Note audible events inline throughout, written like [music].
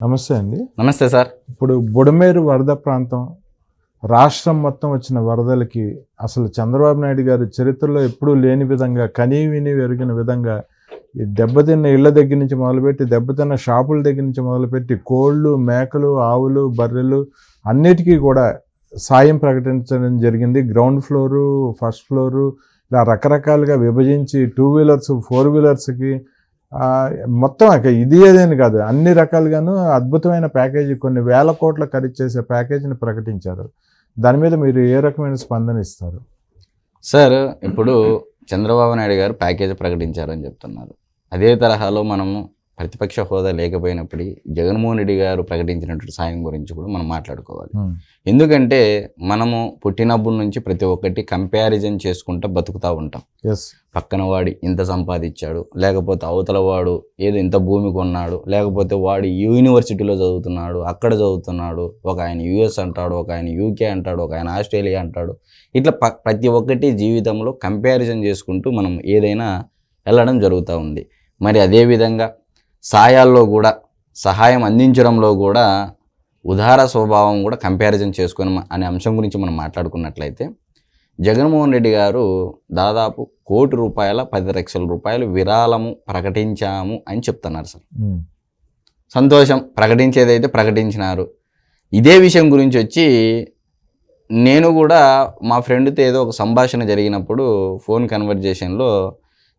నమస్తే అండి. నమస్తే సార్. ఇప్పుడు బుడమేరు వరద ప్రాంతం రాష్ట్రం మొత్తం వచ్చిన వరదలకి అసలు చంద్రబాబు నాయుడు గారు చరిత్రలో ఎప్పుడూ లేని విధంగా కనీ విని ఎరిగిన విధంగా ఈ దెబ్బతిన్న ఇళ్ళ దగ్గర నుంచి మొదలుపెట్టి దెబ్బతిన్న షాపుల దగ్గర నుంచి మొదలుపెట్టి కోళ్ళు మేకలు ఆవులు బర్రెలు అన్నిటికీ కూడా సాయం ప్రకటించడం జరిగింది. గ్రౌండ్ ఫ్లోరు ఫస్ట్ ఫ్లోరు ఇలా రకరకాలుగా విభజించి టూ వీలర్స్ ఫోర్ వీలర్స్కి మొత్తం ఇది ఏదేని కాదు. అన్ని రకాలుగాను అద్భుతమైన ప్యాకేజీ కొన్ని వేల కోట్ల ఖరీదు చేసే ప్యాకేజీని ప్రకటించారు. దాని మీద మీరు ఏ రకమైన స్పందన ఇస్తారు? సార్ ఇప్పుడు చంద్రబాబు నాయుడు గారు ప్యాకేజ్ ప్రకటించారని చెప్తున్నారు. అదే తరహాలో మనము ప్రతిపక్ష హోదా లేకపోయినప్పటికీ జగన్మోహన్ రెడ్డి గారు ప్రకటించినటువంటి సాయం గురించి కూడా మనం మాట్లాడుకోవాలి. ఎందుకంటే మనము పుట్టినప్పటి నుంచి ప్రతి ఒక్కటి కంపారిజన్ చేసుకుంటూ బతుకుతూ ఉంటాం. పక్కన వాడి ఇంత సంపాదించాడు లేకపోతే అవతల వాడు ఏదో ఇంత భూమి కొన్నాడు లేకపోతే వాడు యూనివర్సిటీలో చదువుతున్నాడు అక్కడ చదువుతున్నాడు ఒక ఆయన యుఎస్ అంటాడు ఒక ఆయన యూకే అంటాడు ఒక ఆయన ఆస్ట్రేలియా అంటాడు. ఇట్లా ప ప్రతి ఒక్కటి జీవితంలో కంపారిజన్ చేసుకుంటూ మనం ఏదైనా వెళ్ళడం జరుగుతూ ఉంది. మరి అదేవిధంగా సాయాల్లో కూడా సహాయం అందించడంలో కూడా ఉదార స్వభావం కూడా కంపారిజన్ చేసుకొని అనే అంశం గురించి మనం మాట్లాడుకున్నట్లయితే జగన్మోహన్ రెడ్డి గారు దాదాపు కోటి రూపాయల పది లక్షల రూపాయలు విరాళము ప్రకటించాము అని చెప్తున్నారు సార్. సంతోషం ప్రకటించేదైతే ప్రకటించినారు. ఇదే విషయం గురించి వచ్చి నేను కూడా మా ఫ్రెండ్తో ఏదో ఒక సంభాషణ జరిగినప్పుడు ఫోన్ కన్వర్జేషన్లో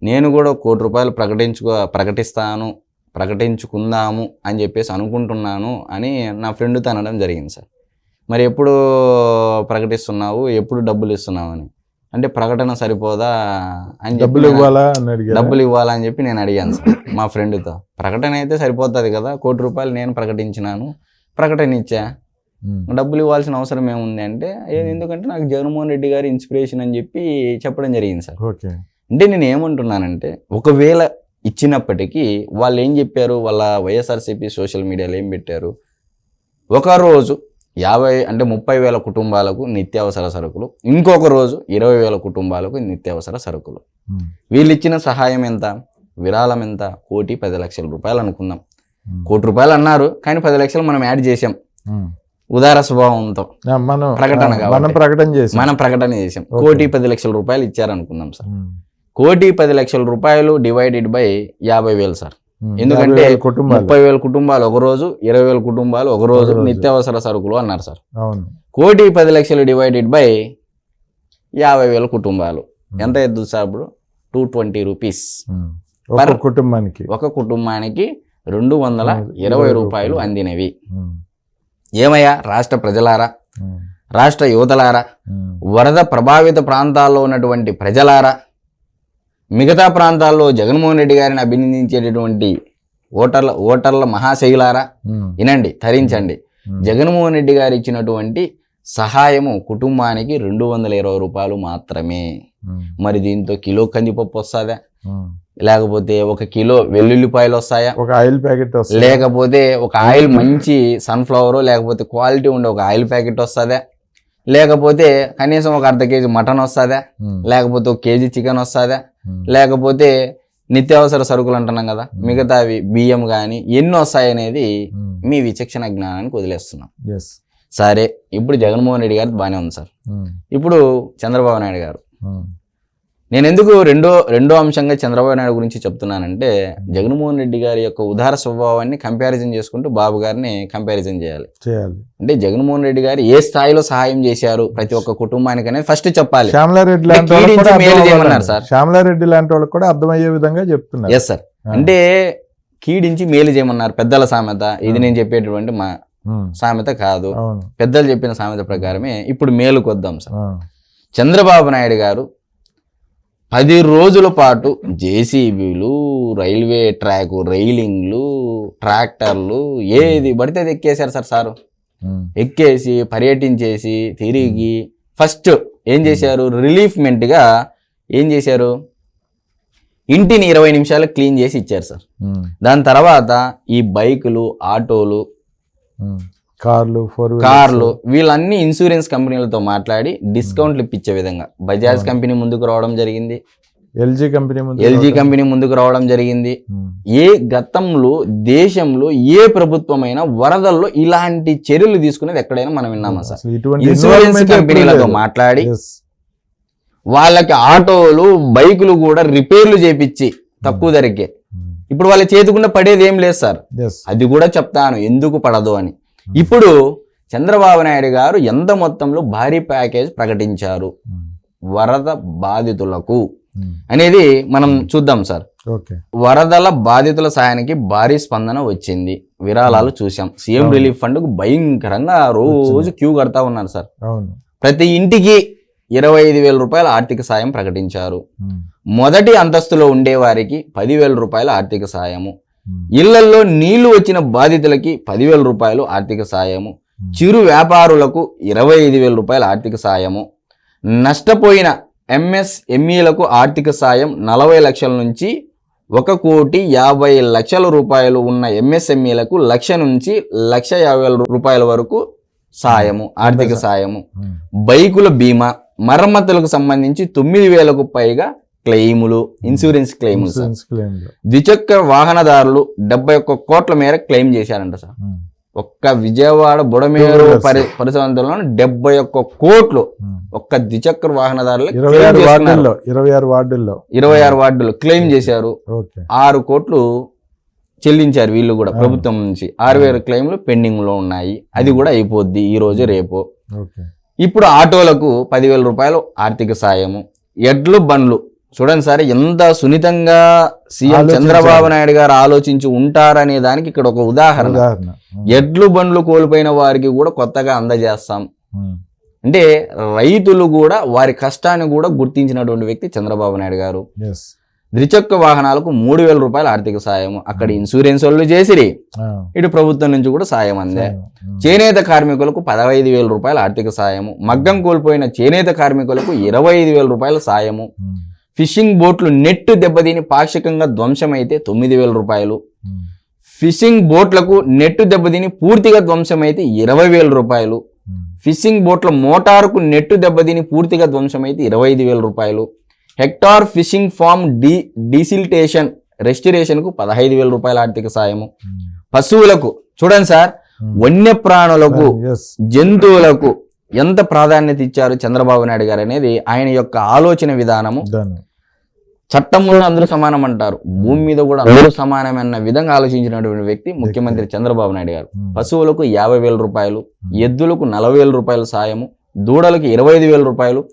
నేను కూడా కోటి రూపాయలు ప్రకటించుకో ప్రకటిస్తాను ప్రకటించుకుందాము అని చెప్పేసి అనుకుంటున్నాను అని నా ఫ్రెండ్తో అనడం జరిగింది సార్. మరి ఎప్పుడు ప్రకటిస్తున్నావు? ఎప్పుడు డబ్బులు ఇస్తున్నావు అని? అంటే ప్రకటన సరిపోదా అని డబ్బులు ఇవ్వాలా అని డబ్బులు ఇవ్వాలని చెప్పి నేను అడిగాను సార్ మా ఫ్రెండ్తో ప్రకటన అయితే సరిపోతుంది కదా కోటి రూపాయలు నేను ప్రకటించినాను. ప్రకటన ఇచ్చా. డబ్బులు ఇవ్వాల్సిన అవసరం ఏముంది అంటే "ఏ- ఎందుకంటే నాకు జగన్మోహన్ రెడ్డి గారి ఇన్స్పిరేషన్ అని చెప్పి చెప్పడం జరిగింది సార్. అంటే నేను ఏమంటున్నానంటే ఒకవేళ ఇచ్చినప్పటికీ వాళ్ళు ఏం చెప్పారు? వాళ్ళ వైఎస్ఆర్సీపీ సోషల్ మీడియాలో ఏం పెట్టారు? ఒక రోజు యాభై అంటే ముప్పై వేల కుటుంబాలకు నిత్యావసర సరుకులు ఇంకొక రోజు ఇరవై వేల కుటుంబాలకు నిత్యావసర సరుకులు. వీళ్ళు ఇచ్చిన సహాయం ఎంత? విరాళం ఎంత? కోటి పది లక్షల రూపాయలు అనుకుందాం. కోటి రూపాయలు అన్నారు కానీ పది లక్షలు మనం యాడ్ చేసాం ఉదార స్వభావంతో. మనం ప్రకటన. మనం ప్రకటన చేసి మనం ప్రకటన చేసాం కోటి పది లక్షల రూపాయలు ఇచ్చారనుకుందాం సార్. కోటి పది లక్షల రూపాయలు డివైడెడ్ బై యాభై వేలు సార్. ఎందుకంటే ముప్పై వేల కుటుంబాలు ఒక రోజు ఇరవై వేల కుటుంబాలు ఒక రోజు. నిత్యావసర సరుకులు అన్నారు సార్. కోటి పది లక్షలు డివైడెడ్ బై యాభై వేల కుటుంబాలు. ఎంత ఎద్దు సార్ ఇప్పుడు? టూ ట్వంటీ రూపీస్ పర్- కుటుంబానికి. ఒక కుటుంబానికి రెండు వందల ఇరవై రూపాయలు. అందినవి. ఏమయ్యా? రాష్ట్ర ప్రజలారా. రాష్ట్ర యువతలారా. వరద ప్రభావిత ప్రాంతాల్లో ఉన్నటువంటి ప్రజలారా? మిగతా ప్రాంతాల్లో జగన్మోహన్ రెడ్డి గారిని అభినందించేటటువంటి ఓటర్ల ఓటర్ల మహాశైలారా. వినండి తరించండి ఉమ్. జగన్మోహన్ రెడ్డి గారు ఇచ్చినటువంటి సహాయము కుటుంబానికి రెండు వందల ఇరవై రూపాయలు మాత్రమే. మరి దీంతో కిలో కందిపప్పు వస్తుందా. లేకపోతే ఒక కిలో వెల్లుల్లిపాయలు వస్తాయా ఒక ఆయిల్ ప్యాకెట్ లేకపోతే ఒక ఆయిల్ మంచి సన్ఫ్లవర్ లేకపోతే క్వాలిటీ ఉండే ఒక ఆయిల్ ప్యాకెట్ వస్తుందా లేకపోతే కనీసం ఒక అర్ధ కేజీ మటన్ వస్తుందా. లేకపోతే ఒక కేజీ చికెన్ వస్తుందా. లేకపోతే నిత్యావసర సరుకులు అంటున్నాం కదా మిగతావి బియ్యం కానీ ఎన్ని వస్తాయనేది ఉమ్. మీ విచక్షణ జ్ఞానానికి వదిలేస్తున్నాం సరే ఇప్పుడు జగన్మోహన్ రెడ్డి గారు బాగానే ఉంది సార్. ఇప్పుడు చంద్రబాబు నాయుడు గారు. నేను ఎందుకు రెండో రెండో అంశంగా చంద్రబాబు నాయుడు గురించి చెప్తున్నానంటే జగన్మోహన్ రెడ్డి గారి యొక్క ఉదార స్వభావాన్ని కంపారిజన్ చేసుకుంటూ బాబు గారిని కంపారిజన్ చేయాలి. చేయాలి. అంటే జగన్మోహన్ రెడ్డి గారు ఏ స్థాయిలో సహాయం చేశారు ప్రతి ఒక్క కుటుంబానికి అనేది ఫస్ట్ చెప్పాలి శ్యామలారెడ్డి లాంటి. సార్. శ్యామలారెడ్డి లాంటి వాళ్ళకి కూడా అర్థమయ్యే విధంగా చెప్తున్నారు. ఎస్ సార్ అంటే కీడించి మేలు చేయమన్నారు పెద్దల సామెత. ఇది నేను చెప్పేటువంటి మా. సామెత కాదు. పెద్దలు చెప్పిన సామెత ప్రకారమే ఇప్పుడు మేలు కొద్దాం సార్. చంద్రబాబు నాయుడు గారు పది రోజుల పాటు జేసీబీలు రైల్వే ట్రాక్ రైలింగ్లు ట్రాక్టర్లు ఏది పడితే అది ఎక్కేశారు సార్ సారు. ఎక్కేసి పర్యటించేసి తిరిగి ఫస్ట్ ఏం చేశారు రిలీఫ్మెంట్గా ఏం చేశారు ఇంటిని ఇరవై నిమిషాలు క్లీన్ చేసి ఇచ్చారు సార్. దాని తర్వాత ఈ బైకులు ఆటోలు. కార్లు ఫోర్ కార్లు వీళ్ళన్ని ఇన్సూరెన్స్ కంపెనీలతో మాట్లాడి డిస్కౌంట్లు ఇప్పించే విధంగా. బజాజ్ కంపెనీ ముందుకు రావడం జరిగింది. ఎల్జీ కంపెనీ ముందు ఎల్జీ కంపెనీ ముందుకు రావడం జరిగింది. ఏ గతంలో దేశంలో ఏ ప్రభుత్వమైనా వరదల్లో ఇలాంటి చర్యలు తీసుకునేది ఎక్కడైనా మనం విన్నామా సార్? ఇన్సూరెన్స్ కంపెనీలతో. మాట్లాడి. వాళ్ళకి ఆటోలు బైకులు కూడా రిపేర్లు చేపించి తక్కువ ధరకే. ఇప్పుడు వాళ్ళ చేతికుండా పడేది ఏం లేదు సార్. అది కూడా చెప్తాను ఎందుకు పడదు అని. ఇప్పుడు చంద్రబాబు నాయుడు గారు ఎంత మొత్తంలో భారీ ప్యాకేజ్ ప్రకటించారు? వరద బాధితులకు అనేది మనం చూద్దాం సార్. వరదల బాధితుల సాయానికి భారీ స్పందన వచ్చింది. విరాళాలు చూసాం సీఎం. రిలీఫ్ ఫండ్కు భయంకరంగా రోజు క్యూ కడతా ఉన్నారు సార్. ప్రతి ఇంటికి ఇరవై ఐదు వేల రూపాయల ఆర్థిక సాయం ప్రకటించారు. మొదటి అంతస్తులో ఉండేవారికి పదివేల రూపాయల ఆర్థిక సాయము. ఇళ్ళల్లో నీళ్ళు వచ్చిన బాధితులకి పదివేల రూపాయలు ఆర్థిక సాయము. ఉమ్, చిరు వ్యాపారులకు ఇరవై ఐదు వేల రూపాయల ఆర్థిక సాయము. నష్టపోయిన ఎంఎస్ఎంఈలకు ఆర్థిక సాయం నలభై లక్షల నుంచి ఒక కోటి యాభై లక్షల రూపాయలు ఉన్న ఎంఎస్ఎంఈలకు లక్ష నుంచి లక్ష యాభై వేల రూపాయల వరకు సాయము ఆర్థిక సాయము. బైకుల బీమా మరమ్మతులకు సంబంధించి తొమ్మిది వేలకు పైగా క్లెయిములు ఇన్సూరెన్స్ క్లెయిములు సార్ క్లెయిమ్లో. ద్విచక్ర వాహనదారులు డెబ్బై ఒక్క కోట్ల మేర క్లెయిమ్ చేశారంట సార్ ఉమ్, ఒక్క విజయవాడ బుడమేరు. పరి పరిసరాంతంలో డెబ్బై ఒక్క కోట్లు ఉమ్. ఒక్క ద్విచక్ర వాహనదారులు ఇరవై ఆరు. వార్డుల్లో ఇరవై ఆరు వార్డుల్లో. ఇరవై ఆరు వార్డులు క్లెయిమ్ చేశారు. ఆరు కోట్లు చెల్లించారు వీళ్ళు కూడా. ప్రభుత్వం నుంచి. ఆరు వేల క్లెయిమ్లు పెండింగ్లో ఉన్నాయి. అది కూడా అయిపోద్ది ఈ రోజు రేపు. ఇప్పుడు ఆటోలకు పదివేల రూపాయలు ఆర్థిక సాయము. ఎడ్లు బండ్లు చూడండి సార్ ఎంత సున్నితంగా సీఎం. చంద్రబాబు నాయుడు గారు ఆలోచించి ఉంటారనే దానికి ఇక్కడ ఒక ఉదాహరణ. ఎడ్లు బండ్లు కోల్పోయిన వారికి కూడా కొత్తగా అందజేస్తాం. అంటే రైతులు కూడా వారి కష్టాన్ని కూడా గుర్తించినటువంటి వ్యక్తి చంద్రబాబు నాయుడు గారు. ద్విచక్ర వాహనాలకు మూడు వేల రూపాయల ఆర్థిక సాయం. అక్కడ ఇన్సూరెన్స్ వాళ్ళు చేసిరి. ఇటు ప్రభుత్వం నుంచి కూడా సాయం అందే. చేనేత కార్మికులకు పదహైదు వేల రూపాయల ఆర్థిక సాయము. మగ్గం కోల్పోయిన చేనేత కార్మికులకు ఇరవై ఐదు వేల రూపాయల సాయము. ఫిషింగ్ బోట్లు నెట్ దెబ్బతిని పాక్షికంగా ధ్వంసమైతే తొమ్మిది వేల రూపాయలు. ఫిషింగ్ బోట్లకు నెట్ దెబ్బతిని పూర్తిగా ధ్వంసమైతే ఇరవై వేల రూపాయలు. ఫిషింగ్ బోట్ల మోటారుకు నెట్టు దెబ్బతిని పూర్తిగా ధ్వంసమైతే ఇరవై ఐదు వేల రూపాయలు. హెక్టార్ ఫిషింగ్ ఫార్మ్ డి డిసిల్టేషన్ రెస్టిరేషన్కు పదహైదు వేల రూపాయల ఆర్థిక సాయము. పశువులకు చూడండి సార్. వన్యప్రాణులకు. జంతువులకు ఎంత ప్రాధాన్యత ఇచ్చారు చంద్రబాబు నాయుడు గారు అనేది ఆయన యొక్క ఆలోచన విధానము. Done. చట్టం ముందు అందరూ సమానం అంటారు. భూమి మీద కూడా అందరూ సమానమన్న విధంగా ఆలోచించినటువంటి వ్యక్తి ముఖ్యమంత్రి చంద్రబాబు నాయుడు గారు. పశువులకు యాభై వేల రూపాయలు ఎద్దులకు నలభై వేల రూపాయల సాయము దూడలకు ఇరవై ఐదు వేల రూపాయలు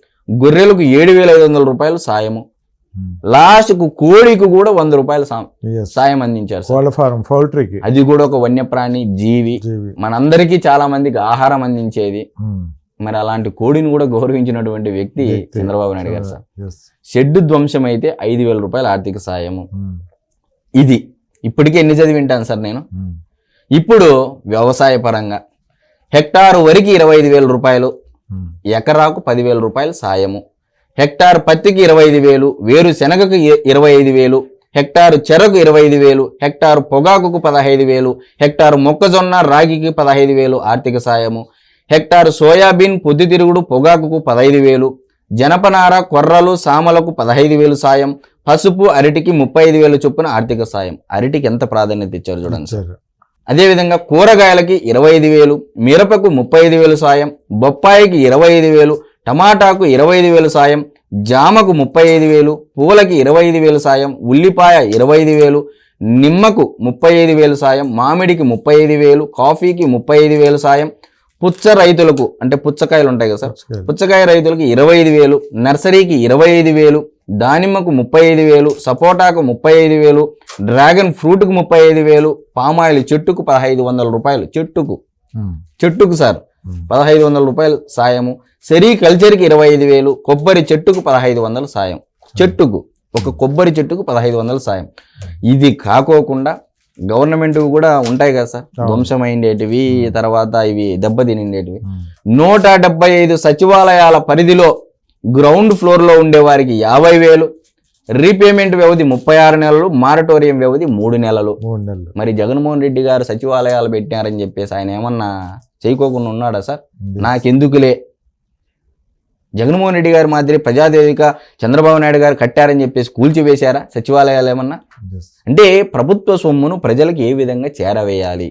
గొర్రెలకు ఏడు వేల ఐదు వందల రూపాయలు సాయము. లాస్ట్కు కోడికి కూడా వంద రూపాయల. సాయం అందించారు సార్. కోళ్ళ ఫారం పౌల్ట్రీకి. అది కూడా ఒక వన్యప్రాణి జీవి. మనందరికీ చాలా మందికి ఆహారం అందించేది. మరి అలాంటి కోడిని కూడా గౌరవించినటువంటి వ్యక్తి. చంద్రబాబు నాయుడు గారు సార్. షెడ్ ధ్వంసం అయితే ఐదు వేల రూపాయల ఆర్థిక సాయము. ఉమ్, ఇది. ఇప్పటికే ఎన్ని చదివి వింటాను సార్ నేను? ఉమ్, ఇప్పుడు వ్యవసాయ పరంగా హెక్టారు వరికి ఇరవై ఐదు వేల రూపాయలు ఉమ్, ఎకరాకు పదివేల రూపాయలు సాయము. హెక్టార్ పత్తికి ఇరవై ఐదు వేలు వేరు శనగకు ఇరవై ఐదు వేలు హెక్టారు చెరకు ఇరవై ఐదు వేలు హెక్టారు పొగాకుకు పదహైదు వేలు హెక్టారు మొక్కజొన్న రాగికి పదహైదు వేలు ఆర్థిక సాయము. హెక్టారు సోయాబీన్ పొద్దుతిరుగుడు పొగాకుకు పదహైదు వేలు జనపనార కొర్రలు సామలకు పదహైదు వేలు సాయం పసుపు అరటికి ముప్పై ఐదు వేలు చొప్పున ఆర్థిక సాయం అరటికి ఎంత ప్రాధాన్యత ఇచ్చారు చూడండి సార్. అదేవిధంగా కూరగాయలకి ఇరవై ఐదు వేలు మిరపకు ముప్పై ఐదు వేలు సాయం బొప్పాయికి ఇరవై ఐదు వేలు టమాటాకు ఇరవై ఐదు వేలు సాయం జామకు ముప్పై ఐదు వేలు పూలకి ఇరవై ఐదు వేలు సాయం ఉల్లిపాయ ఇరవై ఐదు వేలు నిమ్మకు ముప్పై ఐదు వేలు సాయం మామిడికి ముప్పై ఐదు వేలు కాఫీకి ముప్పై ఐదు వేలు సాయం పుచ్చ రైతులకు అంటే పుచ్చకాయలు ఉంటాయి కదా సార్. పుచ్చకాయ రైతులకు ఇరవై ఐదు వేలు నర్సరీకి ఇరవై ఐదు వేలు దానిమ్మకు ముప్పై ఐదు వేలు సపోటాకు ముప్పై ఐదు వేలు డ్రాగన్ ఫ్రూట్కు ముప్పై ఐదు వేలు పామాయిల్ చెట్టుకు పదహైదు వందల రూపాయలు. చెట్టుకు. చెట్టుకు సార్. పదహైదు వందల రూపాయలు సాయము. సెరికల్చర్కి ఇరవై ఐదు వేలు కొబ్బరి చెట్టుకు పదహైదు వందలు సాయం. చెట్టుకు. ఒక కొబ్బరి చెట్టుకు పదహైదు వందలు సాయం. ఇది కాకోకుండా గవర్నమెంట్ కూడా ఉంటాయి కదా సార్. ధ్వంసమైండేటివి తర్వాత ఇవి దెబ్బతినిండేటివి. నూట డెబ్బై ఐదు సచివాలయాల పరిధిలో గ్రౌండ్ ఫ్లోర్లో ఉండే వారికి యాభై వేలు రీపేమెంట్ వ్యవధి ముప్పై ఆరు నెలలు మారటోరియం వ్యవధి మూడు నెలలు. మరి జగన్మోహన్ రెడ్డి గారు సచివాలయాలు పెట్టారని చెప్పేసి ఆయన ఏమన్నా చేయకోకుండా ఉన్నాడా సార్. నాకెందుకులే? జగన్మోహన్ రెడ్డి గారి మాదిరి ప్రజాదేవిక చంద్రబాబు నాయుడు గారు కట్టారని చెప్పేసి కూల్చివేశారా సచివాలయాలు ఏమన్నా. అంటే ప్రభుత్వ సొమ్మును ప్రజలకు ఏ విధంగా చేరవేయాలి?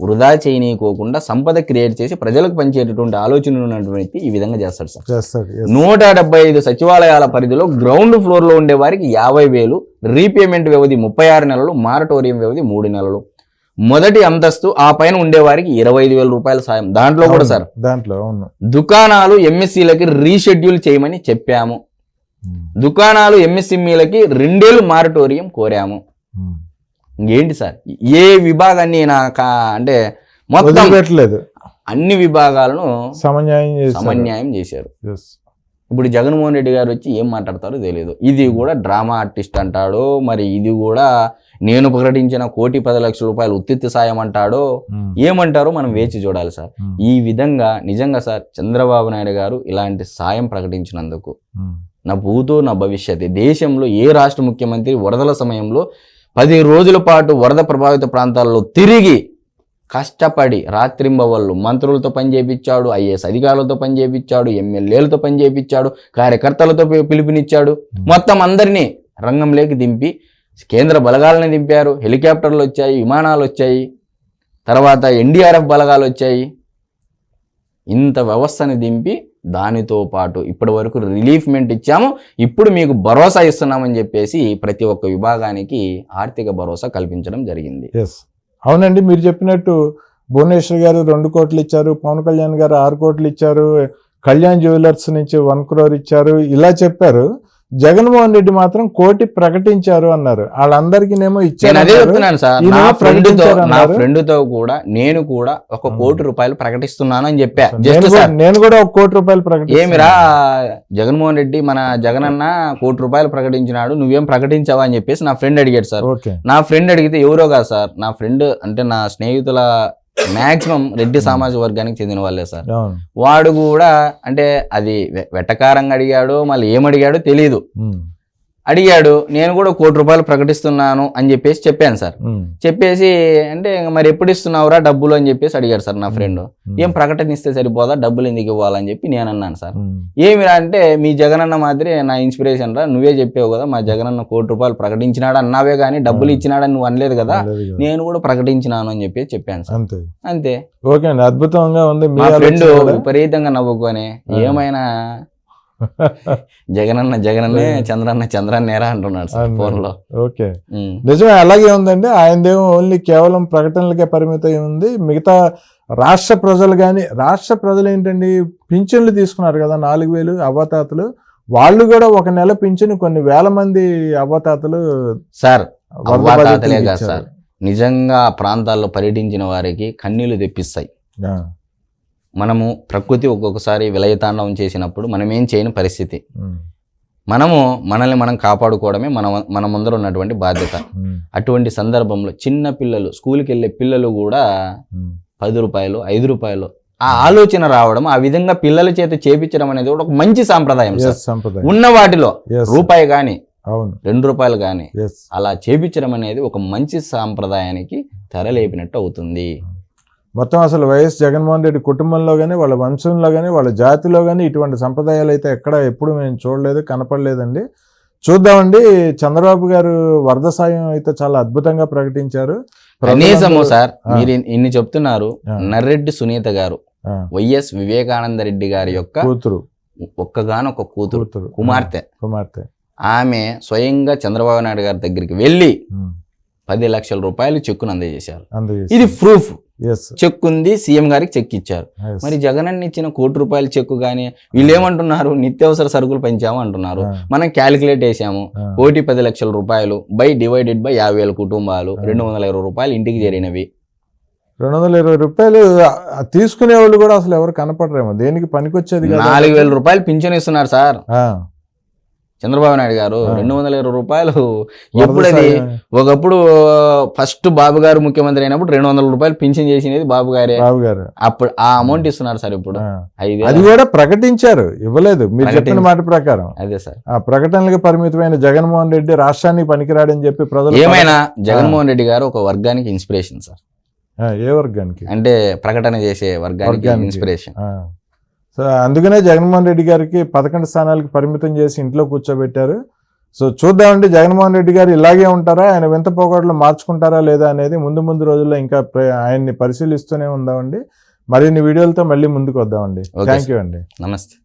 వృధా చేయనీయకోకుండా సంపద క్రియేట్ చేసి ప్రజలకు పంచేటటువంటి ఆలోచన ఉన్నటువంటి ఈ విధంగా చేస్తాడు సార్. నూట డెబ్బై ఐదు సచివాలయాల పరిధిలో గ్రౌండ్ ఫ్లోర్లో ఉండే వారికి యాభై వేలు రీపేమెంట్ వ్యవధి ముప్పై ఆరు నెలలు మారటోరియం వ్యవధి మూడు నెలలు. మొదటి అంతస్తు ఆ పైన ఉండే వారికి ఇరవై ఐదు వేల రూపాయల సాయం. దాంట్లో కూడా సార్ దాంట్లో అవును. దుకాణాలు ఎంఎస్సీలకి రీషెడ్యూల్ చేయమని చెప్పాము. దుకాణాలు ఎంఎస్ఎంఈలకి రెండేళ్ళు మారటోరియం కోరాము. ఇంకేంటి సార్ ఏ విభాగాన్ని నా కా- అంటే మొత్తం వదిలిపెట్టలేదు. అన్ని విభాగాలను సమన్యాయం చేశారు. సమన్యాయం చేశారు. ఇప్పుడు జగన్మోహన్ రెడ్డి గారు వచ్చి ఏం మాట్లాడతారో తెలియదు ఇది కూడా డ్రామా ఆర్టిస్ట్ అంటాడో మరి ఇది కూడా నేను ప్రకటించిన కోటి పది లక్షల రూపాయలు ఉత్తిత్తి సాయం అంటాడో. ఏమంటారో మనం వేచి చూడాలి సార్. ఈ విధంగా నిజంగా సార్ చంద్రబాబు నాయుడు గారు ఇలాంటి సాయం ప్రకటించినందుకు. నా భూతో నా భవిష్యత్ దేశంలో ఏ రాష్ట్ర ముఖ్యమంత్రి వరదల సమయంలో పది రోజుల పాటు వరద ప్రభావిత ప్రాంతాల్లో తిరిగి కష్టపడి రాత్రింబవళ్ళు మంత్రులతో పని చేపించాడు ఐఏఎస్ అధికారులతో పని చేపించాడు ఎమ్మెల్యేలతో పని చేపించాడు కార్యకర్తలతో పిలుపునిచ్చాడు మొత్తం అందరినీ రంగంలోకి దింపి కేంద్ర బలగాలని దింపారు హెలికాప్టర్లు వచ్చాయి విమానాలు వచ్చాయి తర్వాత ఎన్డీఆర్ఎఫ్ బలగాలు వచ్చాయి. ఇంత వ్యవస్థని దింపి దానితో పాటు ఇప్పటి వరకు రిలీఫ్మెంట్ ఇచ్చాము. ఇప్పుడు మీకు భరోసా ఇస్తున్నామని చెప్పేసి ప్రతి ఒక్క విభాగానికి ఆర్థిక భరోసా కల్పించడం జరిగింది. ఎస్ అవునండి మీరు చెప్పినట్టు భువనేశ్వర్ గారు రెండు కోట్లు ఇచ్చారు పవన్ కళ్యాణ్ గారు ఆరు కోట్లు ఇచ్చారు కళ్యాణ్ జ్యువెలర్స్ నుంచి వన్ క్రోర్ ఇచ్చారు ఇలా చెప్పారు. జగన్మోహన్ రెడ్డి మాత్రం కోటి ప్రకటించారు అన్నారు. వాళ్ళందరికీనేమో నేను ఇచ్చారు అదే అన్నారు. చెప్తున్నాను సార్. ఈయన నా ఫ్రెండ్తో ప్రకటించారు నా అన్నారు. ఫ్రెండ్తో కూడా నేను కూడా ఒక. కోటి రూపాయలు ప్రకటిస్తున్నాను అని చెప్పా. నేను జస్ట్ కూడా- సార్. నేను కూడా ఒక కోటి రూపాయలు ప్రకటించాను ఏమిరా జగన్మోహన్ రెడ్డి మన జగనన్న కోటి రూపాయలు ప్రకటించినాడు నువ్వేం ప్రకటించావా అని చెప్పేసి నా ఫ్రెండ్ అడిగాడు సార్. నా ఫ్రెండ్ అడిగితే ఎవరో కాదు సార్. నా ఫ్రెండ్ అంటే నా స్నేహితుల మాక్సిమం రెడ్డి సామాజిక వర్గానికి చెందిన వాళ్ళే సార్. వాడు కూడా అంటే అది వెటకారంగా అడిగాడు మళ్ళీ ఏం అడిగాడో తెలియదు ఉమ్, అడిగాడు నేను కూడా కోటి రూపాయలు ప్రకటిస్తున్నాను అని చెప్పేసి చెప్పాను సార్. చెప్పేసి అంటే మరి ఎప్పుడు ఇస్తున్నావురా డబ్బులు అని చెప్పేసి అడిగాడు సార్ నా ఫ్రెండ్. ఏం ప్రకటన ఇస్తే సరిపోదా? డబ్బులు ఎందుకు ఇవ్వాలని చెప్పి నేను అన్నాను సార్. ఏమిరా అంటే మీ జగనన్న మాదిరి నా ఇన్స్పిరేషన్ రా. నువ్వే చెప్పావు కదా మా జగనన్న కోటి రూపాయలు ప్రకటించినాడు అన్నావే కానీ డబ్బులు ఇచ్చినాడని నువ్వు అనలేదు కదా. నేను కూడా ప్రకటించినాను అని చెప్పి చెప్పాను సార్. అంతే. ఓకే అండి అద్భుతంగా ఉంది. మీ ఫ్రెండ్. విపరీతంగా నవ్వుకొని ఏమైనా జగనన్న జగనన్నే [laughs] చంద్రన్న చంద్రన్నేరా అంటున్నాడు సార్. ఫోన్లో ఓకే. నిజమే అలాగే ఉందండి. ఆయనదేమో ఓన్లీ కేవలం ప్రకటనలకే పరిమితం ఉంది. మిగతా రాష్ట్ర ప్రజలు కానీ రాష్ట్ర ప్రజలు ఏంటండి పింఛన్లు తీసుకున్నారు కదా నాలుగు వేలు అవ్వతాతలు. వాళ్ళు కూడా ఒక నెల పింఛను కొన్ని వేల మంది అవ్వతాతలు సార్ అవ్వాతాతలే కాదు. సార్. నిజంగా ప్రాంతాల్లో పర్యటించిన వారికి కన్నీళ్ళు తెప్పిస్తాయి. మనము ప్రకృతి ఒక్కొక్కసారి విలయతాండవం చేసినప్పుడు మనం ఏం చేయని పరిస్థితి. మనము మనల్ని మనం కాపాడుకోవడమే మన మన ముందర ఉన్నటువంటి బాధ్యత. అటువంటి సందర్భంలో చిన్న పిల్లలు స్కూల్కి వెళ్ళే పిల్లలు కూడా. పది రూపాయలు ఐదు రూపాయలు ఆ ఆలోచన రావడం ఆ విధంగా పిల్లల చేత చేపించడం అనేది కూడా ఒక మంచి సాంప్రదాయం ఉన్న వాటిలో రూపాయి కానీ అవును. రెండు రూపాయలు కానీ అలా చేపించడం అనేది ఒక మంచి సాంప్రదాయానికి తెరలేపినట్టు అవుతుంది. మొత్తం అసలు వైఎస్ జగన్మోహన్ రెడ్డి కుటుంబంలో కానీ వాళ్ళ వంశంలో కానీ వాళ్ళ జాతిలో కానీ ఇటువంటి సంప్రదాయాలు అయితే ఎక్కడ ఎప్పుడు మేము చూడలేదు కనపడలేదండి. చూద్దామండి. చంద్రబాబు గారు వరద సాయం అయితే చాలా అద్భుతంగా ప్రకటించారు. కనీసము సార్. మీరు ఇన్- ఇన్ని చెప్తున్నారు. నర్రెడ్డి సునీత గారు వైఎస్ వివేకానంద రెడ్డి గారి యొక్క కూతురు. ఒక్కగానొక్క కూతురు కూతురు. కుమార్తె. కుమార్తె. ఆమె స్వయంగా చంద్రబాబు నాయుడు గారి దగ్గరికి వెళ్ళి పది లక్షల రూపాయలు చెక్కును అందజేశారు. ఇది ప్రూఫ్. చెక్ ఉంది సీఎం గారికి చెక్ ఇచ్చారు. మరి జగన్ అన్న ఇచ్చిన కోటి రూపాయల చెక్కు కానీ వీళ్ళు ఏమంటున్నారు నిత్యావసర సరుకులు పెంచాము అంటున్నారు మనం క్యాలిక్యులేట్ వేసాము కోటి పది లక్షల రూపాయలు బై డివైడెడ్ బై యాభై వేల కుటుంబాలు. రెండు వందల ఇరవై రూపాయలు ఇంటికి చేరినవి. రెండు వందల ఇరవై రూపాయలు తీసుకునే వాళ్ళు కూడా అసలు ఎవరు కనపడరేమో. దేనికి పనికొచ్చేది. నాలుగు వేల రూపాయలు పింఛన్ ఇస్తున్నారు సార్. చంద్రబాబు నాయుడు గారు. రెండు వందల ఇరవై రూపాయలు వరద ఎప్పుడు అది సాయం ఒకప్పుడు ఫస్ట్ బాబు గారు ముఖ్యమంత్రి అయినప్పుడు రెండు వందల రూపాయలు పింఛన్ చేసినది బాబు గారే. అప్పుడు ఆ అమౌంట్ ఇస్తున్నారు సార్ ఇప్పుడు. అది కూడా ప్రకటించారు. ఇవ్వలేదు. మీరు చెప్పిన మాట ప్రకారం. అదే సార్. ఆ ప్రకటనలకు పరిమితమైన జగన్మోహన్ రెడ్డి రాష్ట్రానికి పనికిరాడని చెప్పి ప్రజలు ఏమైనా జగన్మోహన్ రెడ్డి గారు ఒక వర్గానికి ఇన్స్పిరేషన్ సార్. ఏ వర్గానికి? అంటే ప్రకటన చేసే వర్గానికి. ఇన్స్పిరేషన్. సో అందుకనే జగన్మోహన్ రెడ్డి గారికి పదకొండు స్థానాలకు పరిమితం చేసి ఇంట్లో కూర్చోబెట్టారు. సో చూద్దామండి జగన్మోహన్ రెడ్డి గారు ఇలాగే ఉంటారా? ఆయన వింత పోగొట్లు మార్చుకుంటారా లేదా అనేది ముందు ముందు రోజుల్లో ఇంకా ఆయన్ని పరిశీలిస్తూనే ఉందామండి. మరిన్ని వీడియోలతో మళ్ళీ ముందుకు వద్దామండి. థ్యాంక్ యూ అండి. నమస్తే.